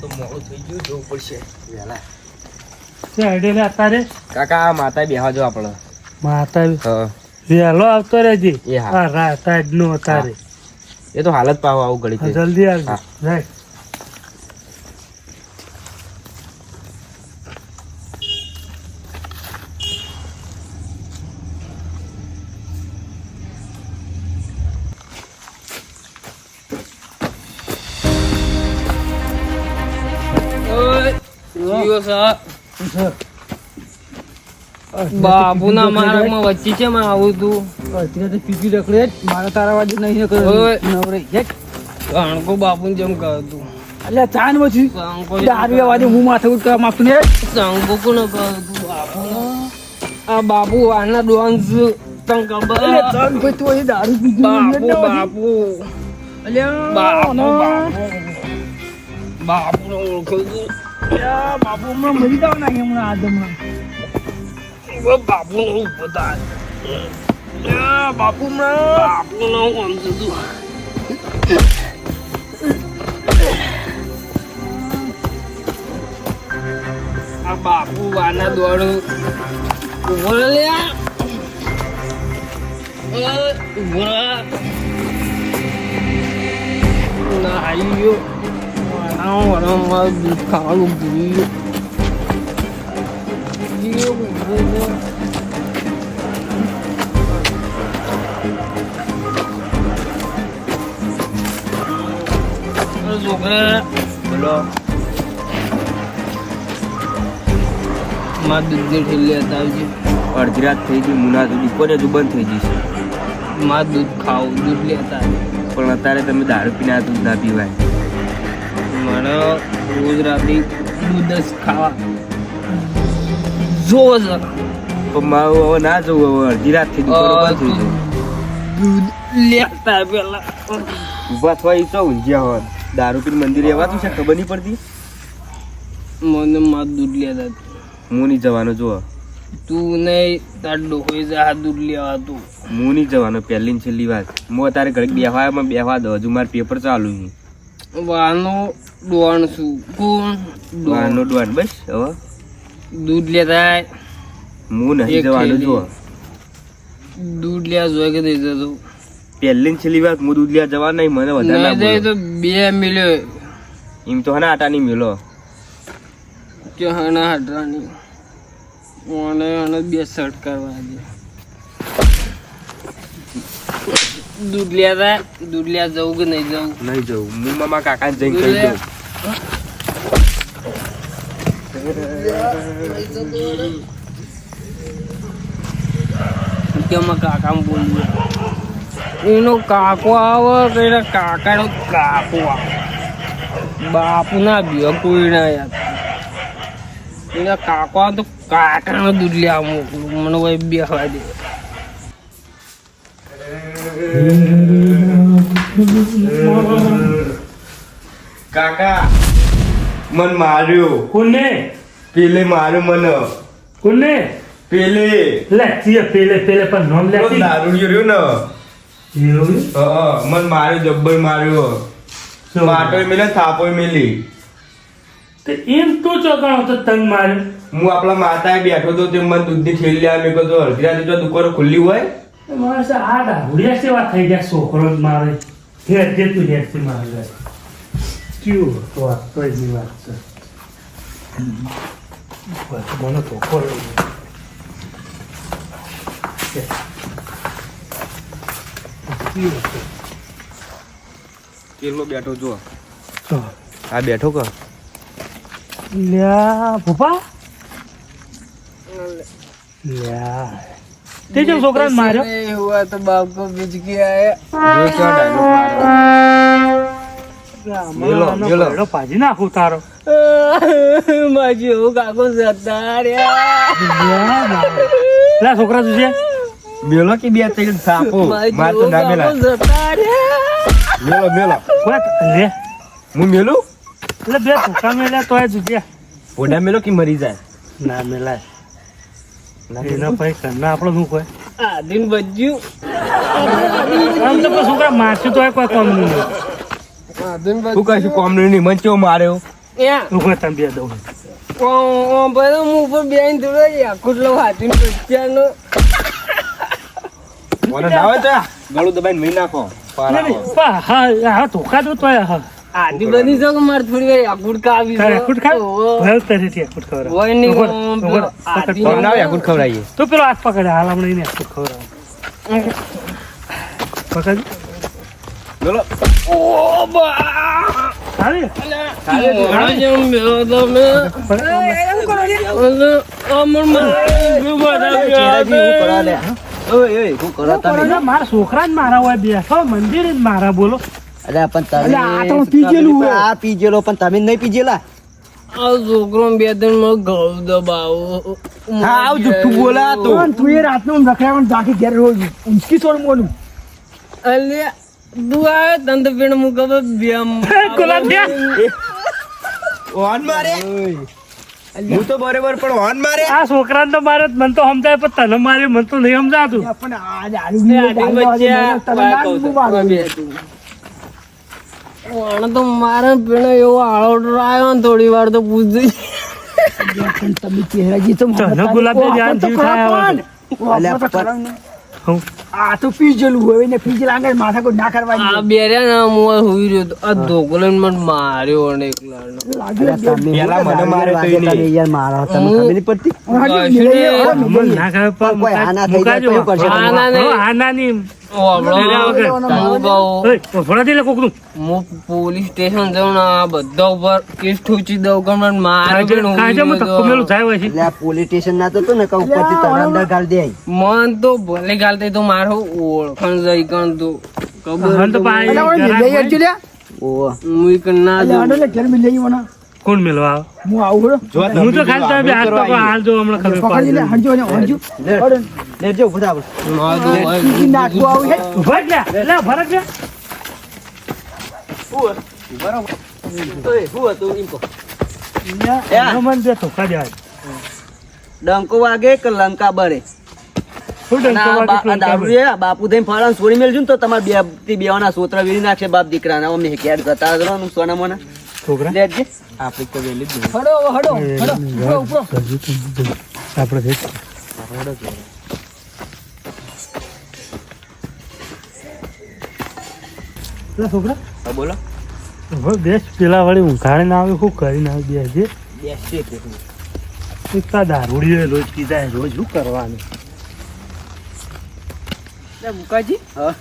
તો મોડું થઈ ગયું જવું પડશે. વહેલા અત્યારે? કાકા આ માતા બેહવા જો આપણે. માતા હા. વહેલો આવતો રહેજે હા. રાત નો અત્યારે. એ તો હાલત પાવ આવું ગળી. જલ્દી આવજો. હા. રાઈટ બાબુના માર્ગમાં વચ્ચે છે માં આવું તું. અત્યારે તો પીપી રખડે મારા તારા બાજુ નહીં ને કરે. ઓય. નવરે. કાણકો બાપુ જેમ કરતું અલ્યા ચાન પછી. દારૂ વાજે હું માથે ઉઠ કરવા માંગતો ને કાણકો કોને કરતું બાપુ આ બાપુ આના ડોન્સ તને ખબર? ચાન પછી તું અહીં દારૂ પી બાપુ બાપુ. અલ્યા બાપુ બાપુ. બાપુ ઓળખું હમણાં મરી જાવ ને હમણાં બાપુ નો ઊભો બાપુ બાપુ નો આમ જતું આ બાપુ આના દોડું રહે. ના આવી ગયો ખાવાનું ભૂલી ગયો ગયો ઊભો રહે. અરે છોકરા બોલો માં દૂધની ઠેલી હતા આવજે અડધી રાત થઈ ગઈ મુના સુધી કોને હજુ બંધ થઈ જશે માં દૂધ ખાવ દૂધ લેતા. પણ અત્યારે તમે દારૂ પીને દૂધ ના પીવાય મને રોજ રાતે દૂધ ખાવા. જો છે પણ મારું હવે ના જવું હવે અડધી રાત જાય દૂધ લેતા પેલા ઊભા થવા ઈ તો ઊંઝ્યા હોત દારૂ પીને મંદિરે એવાતું છે ખબર નહીં પડતી? મને માં દૂધ લેતા હું નહીં જવાનો જો તું નહીં તાર ડોહોઈ જા દૂધ લેવા તું. હું નહીં જવાનો પહેલી ને છેલ્લી વાત હું અત્યારે ઘરે બેહવા બેહવા દો હજુ મારે પેપર ચાલુ છે. વાનો ડોણ કોણ વારનો દોડ બસ હવે દૂધ લેતા. હું નહીં જવાનું જો. દૂધ લેવા જોઈએ કે નહીં જતો? પહેલી ને છેલ્લી વાત હું દૂધ લેવા જવા નહીં મને વધારે ના નહીં તો બે મિલ્યો. એમ તો હના આટા નહીં મેલો. કે હણા હટરાની મને હણે બે શર્ટ કરવા દે. દૂધ લેતા દૂધ લેવા જવું કે નહીં જવું? નહીં જવું. હું મામા કાકા જઈને કહી. દઉં. કે કાકા બોલ્યું એનો કાકો આવે કે એના કાકાનો કાકો આવે. બાપુ ના બીઓ કોઈ ના યાદ એના કાકો આવે તો કાકાનો દૂધ લેવા મોકલું. મને ભાઈ બેસવા દે. કાકા મન માર્યો. કોને? પેલે માર્યો મને. કોને? પેલે. લે તીએ પેલે પેલે પણ નોમ લે પેલો દારૂડિયો રહ્યો ને. એવું? હા મન માર્યો જબ્બર માર્યો. માટો મિલે થાપો મેલી. તે એમ તો ચોકાણો તો તંગ માર્યો? હું આપણા માતાએ બેઠો તો તે મન દૂધની થેલી લેવા મેં કહ્યું અડધી રાતે જો દુકાનો ખુલ્લી હોય મારે છે આ ડાહુડિયા સેવા થઈ ગયા છોકરો જ મારે. ઘેર જેટલું ઘેર છે મારે ક્યું તો આ તો એની વાત છે. મને તો ખોરો કેટલો બેઠો જો તો આ બેઠો ક? લ્યા ભૂપા? લ્યા. તે જો છોકરાને માર્યો. એ તો બાપ કો બીજ ગયા હે જો ક્યાં ડાયલોગ હું કાકો છોકરા તું મેલો કે બે ત્રણ ના મેલા મેલો. મેલો હું મેલું? એટલે બે છોકરા મેલા તોય જુજ્યા પોડા મેલો કે મરી જાય? ના મેલાય. એના ભાઈ કરના આપણો શું કોઈ? આ દિન બજ્યું આમ તો છોકરા મારશું તોય કોઈ કોમ નહીં. આ દિન શું કહીશું કોમ નહીં મન ચેવો માર્યો? ત્યાં ઊભો તમે બે દઉં. ઓ ઓ ભાઈ હું ઉપર બેન થોડો યાકુટલો વાંચીને બચ્ચાનો મને ના આવે તો ગળું દબાઈને મહી નાખો. હા હા ધોકા દો તો હા. થોડી વાર તારે. ભલે ના તું પેલો હાથ પકડે હાલ પકડ. બોલો. ઓ બા જેમ અમર મારે છોકરા જ મારા હોય બેસો મંદિર જ મારા બોલો. અલ્યા પણ તમે આ તો પીજેલું હોય. આ પીજેલો પણ તમે નહીં પીજેલા આ છોકરો બે દિનમાં ઘઉં દબાવો. હા આવ જુઠ્ઠું બોલા તો. પણ તું એ રાતનું રખડાવવાનું જાકી ઘેર રોજ ઉંચકી છોડ મોનું. અલે દુઆ આવે પીણ પેણ બેમ કોલા થયા? ઓન મારે? હું તો બરોબર પણ ઓન મારે? આ છોકરાને તો મારે મને તો સમજાય પણ તને મારે મને તો નહીં સમજાતું. પણ આ દારૂ પીને દારૂ આવે, તને ના બહુ વાગે. વાણ તો મારે પેણ એવો આળો આવ્યો ને થોડી વાર તો પૂછતી પણ તમે ચહેરાજી તો તને ગુલાબને ધ્યાન જીવ થાય આવે હવે. પણ. ઓ, આપણે તો અલ્યા, ખરા ને. હું? આ તો પીજેલું હોય ને પીજેલા આગળ માથા કોઈ ના આ કરવાની બેર્યા ને હું હુઈ રહ્યો આ ધોકો લઈને મને માર્યો અને એકલાનો. પેલા મને મારે તો તમે યાર મારો તમે ખબર પડતી? ના ખબર પણ કોઈ થઈ જાય નહીં. પોલીસ સ્ટેશન જાઉં ને આ બધા ઉપર કેસ ઠોચી દઉં કે મને મારે પોલીસ સ્ટેશન ના તો ને કે ઉપરથી તને અંદર ગાળ દે મન તો ભલે ગાલતે તો મારો ઓળખણ જઈ કણ તો ખબર તો લ્યા. કણ ના મને. કોણ મેલવા હું આવું જો હું તો ખાલી તમે હાથ પકડો, હાલ જો હમણાં ખબર પડી લે, પડે. ને. હળો. લેજો ઊભા થાવ. મારે તો ભાઈ પીજી આવું છે. ઊભા લે લે, લે, ઓ બરાબર. ઓય, હું હતું ઇમ કો લે, દે તો દેવાય. ડંકો વાગે કે લંકા બરે બાપુ થઈને ફળ છોડી મેળજો ને તો તમારે બેથી બેવાના સોતરા વીરી નાખશે બાપ દીકરાના અમે જતા રહો સોના મોના છોકરા લેજે આપણે તો વેલી જ હડો હળો, હળો. ઉપરો, ઉપરો. આપણે જઈશું. લા છોકરા હા, બોલો હવે બેસ પેલા વાળી ઊંઘાડીને આવે શું કરીને આવે બે બેસશે કે દારૂડી દારૂડીઓ રોજ કીધા રોજ શું કરવાનું મુકાજી. હા.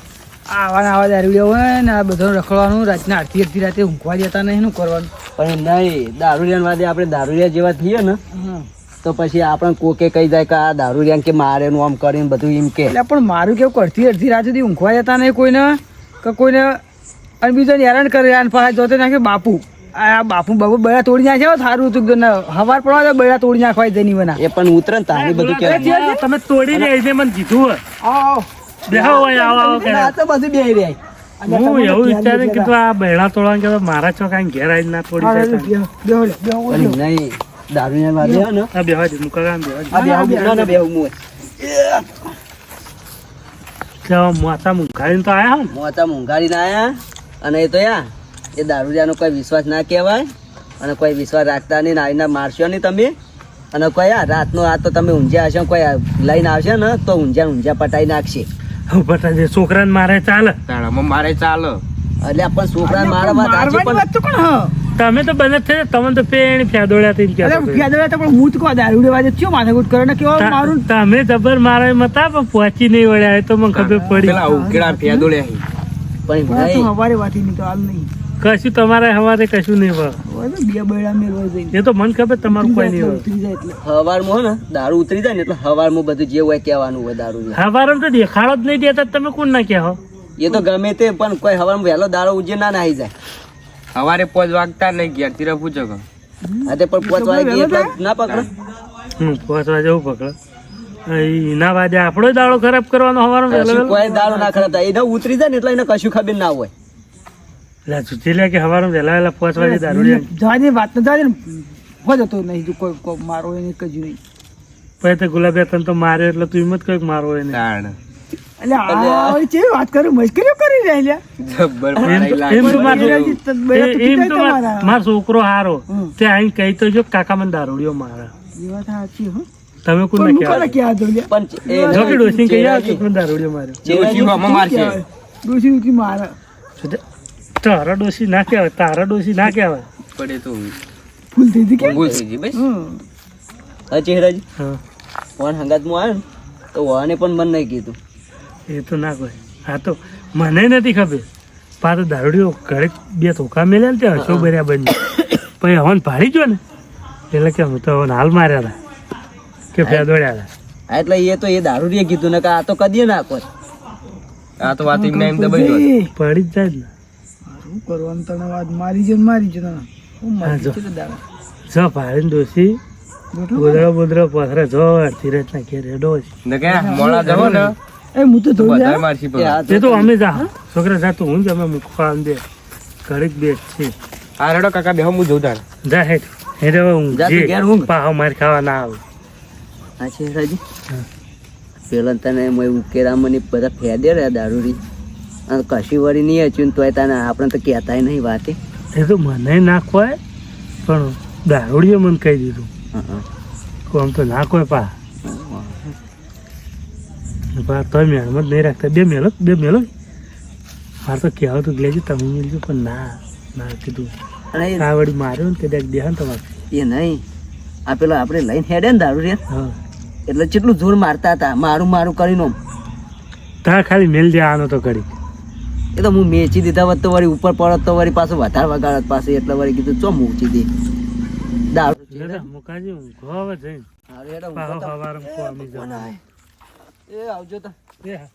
આવા ને આવા દારૂડિયા હોય ને આ બધું રખડવાનું રાતના આરતી અડધી રાતે ઊંઘવા દેતા નહીં શું કરવાનું પણ નહીં દારૂરિયાન વાદે આપણે દારૂડિયા જેવા થઈએ ને તો પછી આપણે કોકે કહી જાય કે આ દારૂડિયા કે મારે નું આમ કરીને બધું એમ કે. એટલે પણ મારું કેવું કરતી અડધી અડધી રાત સુધી ઊંઘવા જતા નહીં કોઈને કે કોઈને અને બીજો હેરાન કરે અને પાછા જોતે નાખે બાપુ. આ બાપુ બાપુ બળા તોડી નાખ્યા સારું હતું હવાર પડવા બળા તોડી નાખવા નહીં બના એ પણ ઉતરે ને તારી બધું કે તમે તોડી દે મને કીધું હોય. બેહો આવો, આવો આ તો બધું બે રહ્યા હું એવું વિચારે કે આ બહેણા તોડવાનું કે મારા ચોકા ઘેર આવીને ના તોડી નહીં દારૂડિયા વાદે હે ને? આ બેહવા દે મુકા ગામ બેહવા દે. આ બેહું ના ના બેહું મું હોય. ત્યાં તો આયા હો ને? મોતા મુંગાડીને આયા અને એ તો યા એ દારૂડિયાનો કોઈ વિશ્વાસ ના કહેવાય અને કોઈ વિશ્વાસ રાખતા નહીં ને આવીને મારશો નહીં તમે. અને કોઈ આ રાતનો આ તો તમે ઊંઝા હશો કોઈ આ લઈને આવશે ને તો ઊંઝા ઊંઝા પટાઈ નાખશે. બટા જે છોકરાને મારે ચાલે. તાળામાં મારે ચાલે. એટલે પણ છોકરાને મારવા દાજી પણ વાત તો કોણ હા? તમે તો બને છે તમે તો પેણ ફેદોડ્યા થઈ ગયા ફેદોળ્યા તો પણ હું તો કહું દારૂ વાજે ચો માથાકૂટ કરો ને કેવો મારું? તમે જબર મારે મતા પણ પહોંચી નહીં વળ્યા તો મને ખબર પડી. પેલા ઉકેડા ફેદોળ્યા પણ ભાઈ તો હવારે વાતી નહીં તો હાલ નહીં. કશું તમારે હવારે કશું નહીં હોય. બે બૈડા મેળવા જઈને. એ તો મન ખબર તમારું કોઈ નહીં હોય. ઉતરી જાય એટલે. હવારમાં ને દારૂ ઉતરી જાય ને એટલે હવારમાં બધું જે હોય કહેવાનું હોય દારૂ હવારે તો દેખાડો જ નહીં દેતા તમે કોણ ના કહેવા એ તો ગમે તે પણ કોઈ હવારમાં વહેલો દારૂ ઉજે ના નાહી જાય. સવારે પોચ વાગતા નહીં ગયા તીરા પૂછો કે. આ તે પણ પોચ વાગે એટલે ના હું પોચ વાગે જવું પકડે. એના બાદ આપણો દાડો ખરાબ કરવાનો હવારો વહેલો કોઈ દાડો ના ખરાબ થાય. એને ઉતરી જાય ને એટલે એને કશું ખબર ના હોય. લે જુતી લે કે હવારે વહેલા વહેલા પહોંચવા દે દારૂ લે જવા વાત ન જવા દે ને જતો નહીં કોઈ કોઈ મારો એને કજ્યું નહીં. પછી તો ગુલાબે તને તો માર્યો એટલે તું હિંમત કંઈક મારો એને એટલે આ કેવી વાત કરું? મસ્કરીઓ કરી રહ્યા જબ્બર પડાઈ લાગે. એમ તો મારો માર- છોકરો હારો. તે અહીં કહી તો જો કાકા મને દારૂડ્યો મારા. એ વાત સાચી હો. તમે કોને? કહેવા? પણ એ જો કે ડોશીને કહી મને દારૂડિયો માર્યો. ડોશી ઉઠી મારે. તારા ડોસી ના કહેવાય તારા ડોશી ના કહેવાય. પડે તો ભૂલ થઈ હતી કે? ભૂલ થઈ ગઈ બસ. હા ચહેરાજી હા. ફોન હંગાતમાં આવ્યો તો વાને પણ મન નહીં કીધું. એ તો ના કોઈ હા તો મને નથી ખબર. પાતો દારૂડીઓ ઘરે બે ધોકા મેલ્યા ને ત્યાં હશો બર્યા બંને. પછી હવન ભાડી જો ને એટલે કે હું તો હવન હાલ માર્યા હતા. કે ફેદોડ્યા હતા. હા, એટલે એ તો એ દારૂડીએ કીધું ને કે આ તો કદીએ નાખો આ તો વાત એમને એમ દબાઈ પડી જ જાય ને. શું કરવાનું તને વાત મારી છે ને મારી છે તને હું હા, મારી જો. છે ભાડીને ડોશી રોટલો ગોદડો બોદડો જો અડધી રાતના ઘેર હેડો છે. ને કે મોડા જવો ને. એ હું તો ધોઈ જાય મારશી પર તે તો અમે જા. છોકરા જા તું હું જ અમે દે ઘડીક બે છે આ રેડો કાકા બેહો હું જોઉં જા હેડ હેડ હવે હું જા તું ઘેર હું પાહો માર ખાવા ના આવે. આ છે રાજી પેલા તને મેં ઉકેરા મને બધા ફેદે રહ્યા દારૂડી અને કશી વળી નહીં હચ્યું તોય તને આપણે તો કહેતાય નહીં વાતે. એ તો મને નાખવાય પણ દારૂડીએ મને કહી દીધું. આમ તો ના કોઈ પા. પા તોય મહેનત નહીં રાખતા. બે મેલો બે મેલો મારે તો કહેવા તો લેજો તમે મેળજો પણ ના ના કીધું. અને એ- આ વળી માર્યો ને તે દેખ દેહ તમારે એ નહીં. આ પેલો આપણે લઈને હેડે ને દારૂ રે એટલે કેટલું જોર મારતા હતા. મારું મારું કરીને તા તાર ખાલી મેલ દે આનો તો કરી. એ તો હું મેચી દીધા હોત તો વળી ઉપર પડત તો વળી પાછું વધારે વગાડત પાસે એટલે વળી કીધું ચો મૂકી દે. દારૂ મુકાજી ઊંઘો હવે જઈ અરે પાહો ઊંઘો તો. સવારમાં કોમી જવાનું. એ આવજો તો. એ હા.